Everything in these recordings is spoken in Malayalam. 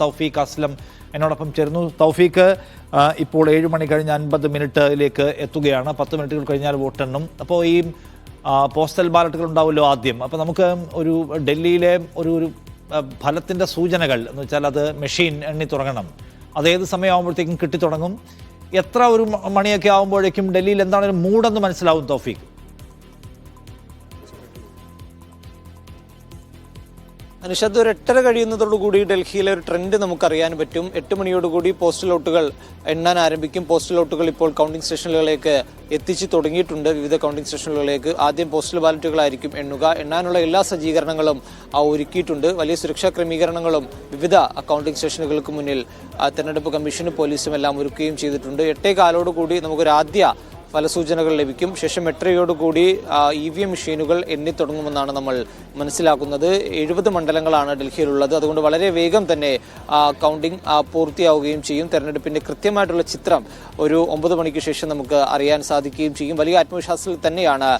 തൗഫീഖ് അസ്ലം എന്നോടൊപ്പം ചേരുന്നു. തൗഫീഖ് ഇപ്പോൾ ഏഴ് മണി കഴിഞ്ഞ് അൻപത് മിനിറ്റിലേക്ക് എത്തുകയാണ്. പത്ത് മിനിറ്റുകൾ കഴിഞ്ഞാൽ വോട്ടെണ്ണും. അപ്പോൾ ഈ പോസ്റ്റൽ ബാലറ്റുകൾ ഉണ്ടാവുമല്ലോ ആദ്യം. അപ്പോൾ നമുക്ക് ഒരു ഡൽഹിയിലെ ഒരു ഒരു ഫലത്തിന്റെ സൂചനകൾ എന്ന് വെച്ചാൽ അത് മെഷീൻ എണ്ണി തുടങ്ങണം. അത് ഏത് സമയമാകുമ്പോഴത്തേക്കും കിട്ടിത്തുടങ്ങും. എത്ര ഒരു മണിയൊക്കെ ആകുമ്പോഴേക്കും ഡൽഹിയിൽ എന്താണ് ഒരു മൂടെന്ന് മനസ്സിലാവും തൗഫീഖ്? അനുഷത്ത് ഒരു എട്ടര കഴിയുന്നതോടുകൂടി ഡൽഹിയിലെ ഒരു ട്രെൻഡ് നമുക്കറിയാൻ പറ്റും. എട്ട് മണിയോടുകൂടി പോസ്റ്റൽ വോട്ടുകൾ എണ്ണാൻ ആരംഭിക്കും. പോസ്റ്റൽ വോട്ടുകൾ ഇപ്പോൾ കൗണ്ടിംഗ് സ്റ്റേഷനുകളിലേക്ക് എത്തിച്ചു തുടങ്ങിയിട്ടുണ്ട്. വിവിധ കൗണ്ടിംഗ് സ്റ്റേഷനുകളിലേക്ക് ആദ്യം പോസ്റ്റൽ ബാലറ്റുകളായിരിക്കും എണ്ണുക. എണ്ണാനുള്ള എല്ലാ സജ്ജീകരണങ്ങളും ഒരുക്കിയിട്ടുണ്ട്. വലിയ സുരക്ഷാ ക്രമീകരണങ്ങളും വിവിധ കൗണ്ടിംഗ് സ്റ്റേഷനുകൾക്ക് മുന്നിൽ തെരഞ്ഞെടുപ്പ് കമ്മീഷനും പോലീസും എല്ലാം ഒരുക്കുകയും ചെയ്തിട്ടുണ്ട്. എട്ടേ കാലോടുകൂടി നമുക്കൊരു ആദ്യ ഫലസൂചനകൾ ലഭിക്കും. ശേഷം എട്ടരയോടുകൂടി ഇ വി എം മെഷീനുകൾ എണ്ണിത്തുടങ്ങുമെന്നാണ് നമ്മൾ മനസ്സിലാക്കുന്നത്. എഴുപത് മണ്ഡലങ്ങളാണ് ഡൽഹിയിലുള്ളത്. അതുകൊണ്ട് വളരെ വേഗം തന്നെ കൗണ്ടിംഗ് പൂർത്തിയാവുകയും ചെയ്യും. തെരഞ്ഞെടുപ്പിന്റെ കൃത്യമായിട്ടുള്ള ചിത്രം ഒരു ഒമ്പത് മണിക്ക് ശേഷം നമുക്ക് അറിയാൻ സാധിക്കുകയും ചെയ്യും. വലിയ ആത്മവിശ്വാസത്തിൽ തന്നെയാണ്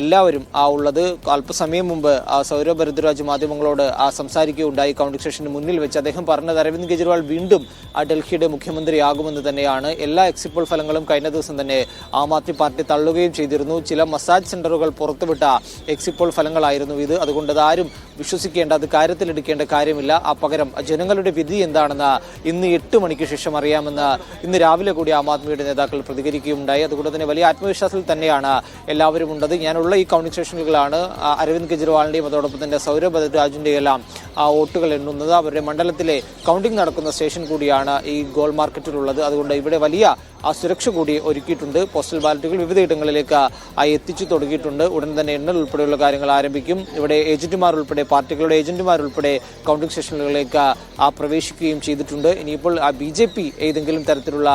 എല്ലാവരും ആ ഉള്ളത്. അല്പസമയം മുമ്പ് സൗരവ് ഭരദ്വാജ് മാധ്യമങ്ങളോട് സംസാരിക്കുകയുണ്ടായി. കൗണ്ടിംഗ് സ്റ്റേഷന് മുന്നിൽ വെച്ച് അദ്ദേഹം പറഞ്ഞത് അരവിന്ദ് കെജ്രിവാൾ വീണ്ടും ഡൽഹിയുടെ മുഖ്യമന്ത്രിയാകുമെന്ന് തന്നെയാണ്. എല്ലാ എക്സിറ്റ് പോൾ ഫലങ്ങളും കഴിഞ്ഞ ദിവസം തന്നെ ആം ആദ്മി പാർട്ടി തള്ളുകയും ചെയ്തിരുന്നു. ചില മസാജ് സെന്ററുകൾ പുറത്തുവിട്ട എക്സിപ്പോൾ പോൾ ഫലങ്ങളായിരുന്നു ഇത്. അതുകൊണ്ട് അത് ആരും വിശ്വസിക്കേണ്ട അത് കാര്യത്തിലെടുക്കേണ്ട കാര്യമില്ല. ആ പകരം ജനങ്ങളുടെ വിധി എന്താണെന്ന് ഇന്ന് എട്ട് മണിക്ക് ശേഷം അറിയാമെന്ന് ഇന്ന് രാവിലെ കൂടി ആം ആദ്മിയുടെ നേതാക്കൾ പ്രതികരിക്കുകയുണ്ടായി. അതുകൊണ്ട് തന്നെ വലിയ ആത്മവിശ്വാസത്തിൽ തന്നെയാണ് എല്ലാവരും ഉള്ളത്. ഞാനുള്ള ഈ കൗണ്ടിംഗ് സ്റ്റേഷനുകളാണ് അരവിന്ദ് കെജ്രിവാളിന്റെയും അതോടൊപ്പം തന്നെ സൗരഭ് ഭദ്രാജിന്റെയും എല്ലാം ആ വോട്ടുകൾ എണ്ണുന്നത്. അവരുടെ മണ്ഡലത്തിലെ കൗണ്ടിംഗ് നടക്കുന്ന സ്റ്റേഷൻ കൂടിയാണ് ഈ ഗോൾ മാർക്കറ്റിലുള്ളത് അതുകൊണ്ട് ഇവിടെ വലിയ ആ സുരക്ഷ കൂടി ഒരുക്കിയിട്ടുണ്ട്. പോസ്റ്റൽ ബാലറ്റുകൾ വിവിധ ഇടങ്ങളിലേക്ക് ആ എത്തിച്ചു തുടങ്ങിയിട്ടുണ്ട്. ഉടൻ തന്നെ എണ്ണൽ ഉൾപ്പെടെയുള്ള കാര്യങ്ങൾ ആരംഭിക്കും. ഇവിടെ ഏജന്റുമാർ ഉൾപ്പെടെ പാർട്ടികളുടെ ഏജന്റുമാർ ഉൾപ്പെടെ കൗണ്ടിംഗ് സ്റ്റേഷനുകളിലേക്ക് ആ പ്രവേശിക്കുകയും ചെയ്തിട്ടുണ്ട്. ഇനിയിപ്പോൾ ആ ബി ജെ പി ഏതെങ്കിലും തരത്തിലുള്ള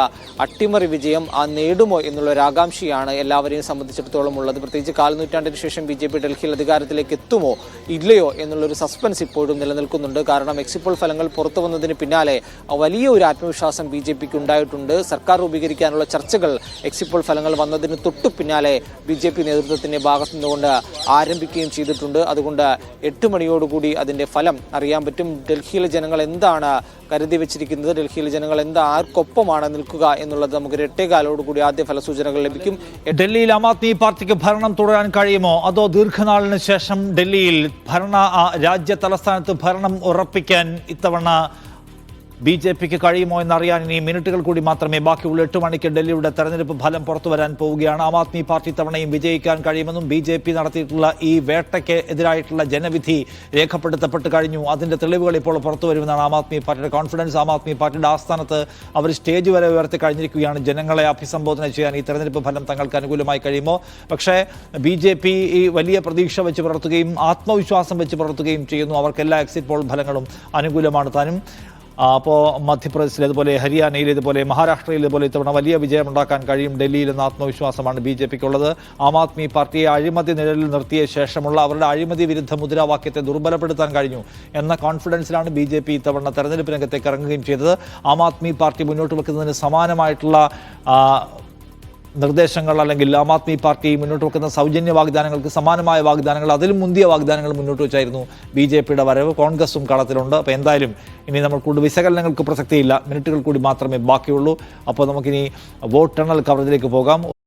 അട്ടിമറി വിജയം ആ നേടുമോ എന്നുള്ള ഒരു ആകാംക്ഷയാണ് എല്ലാവരെയും സംബന്ധിച്ചിടത്തോളം ഉള്ളത്. പ്രത്യേകിച്ച് കാൽനൂറ്റാണ്ടിന് ശേഷം ബി ഡൽഹിയിൽ അധികാരത്തിലേക്ക് എത്തുമോ ഇല്ലയോ എന്നുള്ളൊരു സസ്പെൻസ് ഇപ്പോഴും നിലനിൽക്കുന്നുണ്ട്. കാരണം എക്സിപ്പോൾ ഫലങ്ങൾ പുറത്തു വന്നതിന് പിന്നാലെ വലിയ ഒരു ആത്മവിശ്വാസം ബി ജെ പിക്ക് ഉണ്ടായിട്ടുണ്ട്. സർക്കാർ രൂപീകരിക്കാനുള്ള ചർച്ചകൾ എക്സിപ്പോൾ ഫലങ്ങൾ വന്നതിന് തൊട്ടു പിന്നാലെ ബി ജെ പി നേതൃത്വത്തിന്റെ ഭാഗത്തു നിന്നുകൊണ്ട് ആരംഭിക്കുകയും ചെയ്തിട്ടുണ്ട്. അതുകൊണ്ട് എട്ട് മണിയോടുകൂടി അതിന്റെ ഫലം അറിയാൻ പറ്റും. ഡൽഹിയിലെ ജനങ്ങൾ എന്താണ് കരുതി വെച്ചിരിക്കുന്നത്? ഡൽഹിയിലെ ജനങ്ങൾ എന്താ ആർക്കൊപ്പമാണ് നിൽക്കുക എന്നുള്ളത് നമുക്ക് ഒരു എട്ടേകാലോടുകൂടി ആദ്യ ഫലസൂചനകൾ ലഭിക്കും. ഡൽഹിയിൽ ആം ആദ്മി പാർട്ടിക്ക് ഭരണം തുടരാൻ കഴിയുമോ? അതോ ദീർഘനാളിന് ശേഷം ഡൽഹിയിൽ ഭരണ രാജ്യ തലസ്ഥാനത്ത് ഭരണം ഉറപ്പിക്കാൻ ഇത്തവണ ബി ജെ പിക്ക് കഴിയുമോ എന്നറിയാൻ ഇനി മിനിറ്റുകൾ കൂടി മാത്രമേ ബാക്കിയുള്ളൂ. എട്ട് മണിക്ക് ഡൽഹിയുടെ തെരഞ്ഞെടുപ്പ് ഫലം പുറത്തു വരാൻ പോവുകയാണ്. ആം ആദ്മി പാർട്ടി തവണയും വിജയിക്കാൻ കഴിയുമെന്നും ബി ജെ പി നടത്തിയിട്ടുള്ള ഈ വേട്ടയ്ക്ക് എതിരായിട്ടുള്ള ജനവിധി രേഖപ്പെടുത്തപ്പെട്ട് കഴിഞ്ഞു. അതിന്റെ തെളിവുകൾ ഇപ്പോൾ പുറത്തു വരുമെന്നാണ് ആം ആദ്മി പാർട്ടിയുടെ കോൺഫിഡൻസ്. ആം ആദ്മി പാർട്ടിയുടെ ആസ്ഥാനത്ത് അവർ സ്റ്റേജ് വരെ ഉയർത്തി കഴിഞ്ഞിരിക്കുകയാണ്. ജനങ്ങളെ അഭിസംബോധന ചെയ്യാൻ ഈ തെരഞ്ഞെടുപ്പ് ഫലം തങ്ങൾക്ക് അനുകൂലമായി കഴിയുമോ? പക്ഷേ ബി ജെ പി ഈ വലിയ പ്രതീക്ഷ വെച്ച് പുലർത്തുകയും ആത്മവിശ്വാസം വെച്ച് പുലർത്തുകയും ചെയ്യുന്നു. അവർക്ക് എല്ലാ എക്സിറ്റ് പോൾ ഫലങ്ങളും അനുകൂലമാണ് താനും. അപ്പോൾ മധ്യപ്രദേശിൽ ഇതുപോലെ ഹരിയാനയിൽ ഇതുപോലെ മഹാരാഷ്ട്രയിൽ ഇതുപോലെ ഇത്തവണ വലിയ വിജയമുണ്ടാക്കാൻ കഴിയും. ഡൽഹിയിൽ എന്ന ആത്മവിശ്വാസമാണ് ബി ജെ പിക്കുള്ളത്. ആം ആദ്മി പാർട്ടിയെ അഴിമതി നിഴലിൽ നിർത്തിയ ശേഷമുള്ള അവരുടെ അഴിമതി വിരുദ്ധ മുദ്രാവാക്യത്തെ ദുർബലപ്പെടുത്താൻ കഴിഞ്ഞു എന്ന കോൺഫിഡൻസിലാണ് ബി ജെ പി ഇത്തവണ തെരഞ്ഞെടുപ്പ് രംഗത്തേക്ക് ഇറങ്ങുകയും ചെയ്തത്. ആം ആദ്മി പാർട്ടി മുന്നോട്ട് വെക്കുന്നതിന് സമാനമായിട്ടുള്ള നിർദ്ദേശങ്ങൾ അല്ലെങ്കിൽ ആം ആദ്മി പാർട്ടി മുന്നോട്ട് വെക്കുന്ന സൗജന്യ വാഗ്ദാനങ്ങൾക്ക് സമാനമായ വാഗ്ദാനങ്ങൾ അതിലും മുന്തിയ വാഗ്ദാനങ്ങൾ മുന്നോട്ട് വെച്ചായിരുന്നു ബി ജെ പിയുടെ വരവ്. കോൺഗ്രസും കളത്തിലുണ്ട്. അപ്പോൾ എന്തായാലും ഇനി നമ്മൾ കൂടുതൽ വിശകലനങ്ങൾക്ക് പ്രസക്തിയില്ല. മിനിറ്റുകൾ കൂടി മാത്രമേ ബാക്കിയുള്ളൂ. അപ്പോൾ നമുക്കിനി വോട്ടെണ്ണൽ കവറേജിലേക്ക് പോകാം.